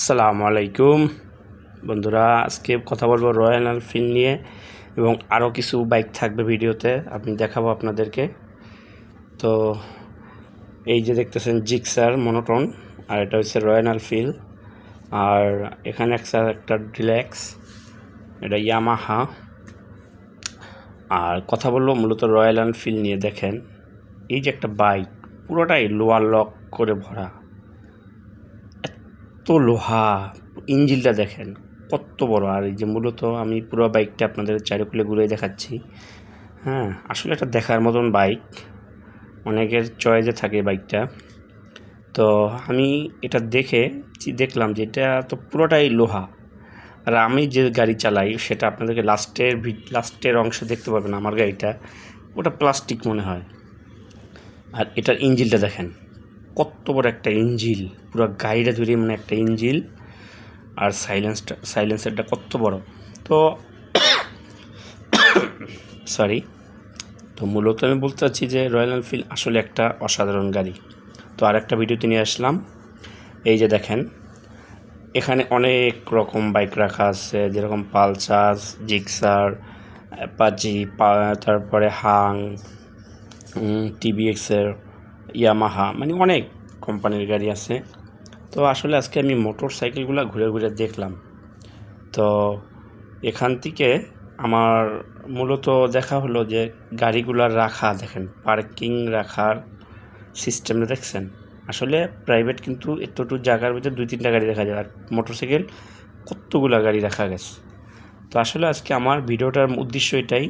আসসালামু আলাইকুম। বন্ধুরা, আজকে কথা বলব রয়্যাল এনফিল্ড নিয়ে এবং আরও কিছু বাইক থাকবে ভিডিওতে, আমি দেখাবো আপনাদেরকে। তো এই যে দেখতেছেন জিক্সার মনোটন আর এটা হচ্ছে রয়্যাল এনফিল্ড আর এখানে একটা একটা ডিল্যাক্স এটা ইয়ামাহা আর কথা বলব মূলত রয়্যাল এনফিল্ড নিয়ে, দেখেন। এই যে একটা বাইক পুরোটাই লোয়ার লক করে ভরা। লোহা, ইঞ্জিলটা দেখেন, কত বড়। আর এই যে মূলত আমি পুরো বাইকটা আপনাদের চারিকুলে ঘুরে দেখাচ্ছি। হ্যাঁ আসলে একটা দেখার মতন বাইক। অনেকের চয়েজে থাকে বাইকটা। তো আমি এটা দেখে দেখলাম যে এটা তো পুরোটাই লোহা। আর আমি যে গাড়ি চালাই সেটা আপনাদেরকে লাস্টের লাস্টের অংশ দেখতে পাবেন আমার গাড়িটা। ওটা প্লাস্টিক মনে হয়। আর এটার ইঞ্জিলটা দেখেন। কত বড় একটা ইঞ্জিল, পুরো গাড়িটা ধরে মানে একটা ইঞ্জিল আর সাইলেন্সটা সাইলেন্সারটা কত বড়। তো সরি তো মূলত আমি বলতে চাচ্ছি যে রয়্যাল এনফিল্ড আসলে একটা অসাধারণ গাড়ি। তো আর একটা ভিডিওতে নিয়ে আসলাম। এই যে দেখেন, এখানে অনেক রকম বাইক রাখা আছে, যেরকম পালসার, জিক্সার পাজি তারপরে হাং টিভিএক্সের ইয়ামাহা মানে অনেক কোম্পানির গাড়ি আছে। তো আসলে আজকে আমি মোটর সাইকেলগুলো ঘুরে ঘুরে দেখলাম। তো এখান থেকে আমার মূলত দেখা হলো যে গাড়িগুলো রাখা, দেখেন পার্কিং রাখার সিস্টেমটা দেখছেন? আসলে প্রাইভেট কিন্তু এতটুকু জায়গার ভিতরে দুই, তিনটা গাড়ি দেখা যায়। আর মোটর সাইকেল কতগুলো গাড়ি রাখা গেছে? তো আসলে আজকে আমার ভিডিওটার উদ্দেশ্য এটাই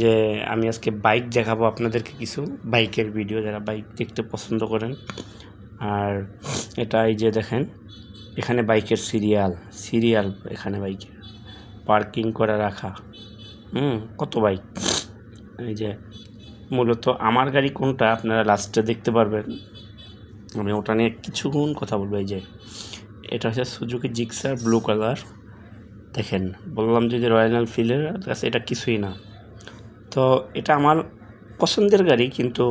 যে আমি আজকে বাইক দেখাবো আপনাদেরকে কিছু। বাইকের ভিডিও যারা বাইক দেখতে পছন্দ করেন। আর এটা এই যে দেখেন, এখানে বাইকের সিরিয়াল সিরিয়াল এখানে বাইকের পার্কিং করে রাখা। হুম, কত বাইক এই যে মূলত আমার গাড়ি কোনটা আপনারা লাস্টে দেখতে পারবেন। আমি ওটা নিয়ে কিছুক্ষণ কথা বলব। এই যে এটা হচ্ছে সুজুকি জিক্সার ব্লু কালার দেখেন, বললাম যে রয়্যাল এনফিল্ডের কাছে এটা কিছুই না। তো এটা আমার পছন্দের গাড়ি, কিন্তু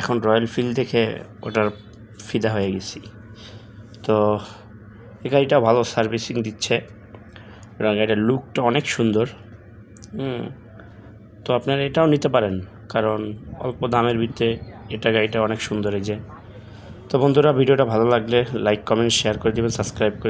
এখন রয়্যাল ফিল্ড দেখে ওটার ফিদা হয়ে গেছি। তো এই গাড়িটা ভালো সার্ভিসিং দিচ্ছে। এবং গাড়িটার লুকটা অনেক সুন্দর। হুম, তো আপনারা এটাও নিতে পারেন, কারণ অল্প দামের ভিতরে এটা গাড়িটা অনেক সুন্দর এই যে। তো বন্ধুরা, ভিডিওটা ভালো লাগলে লাইক কমেন্ট শেয়ার করে দেবেন সাবস্ক্রাইব করে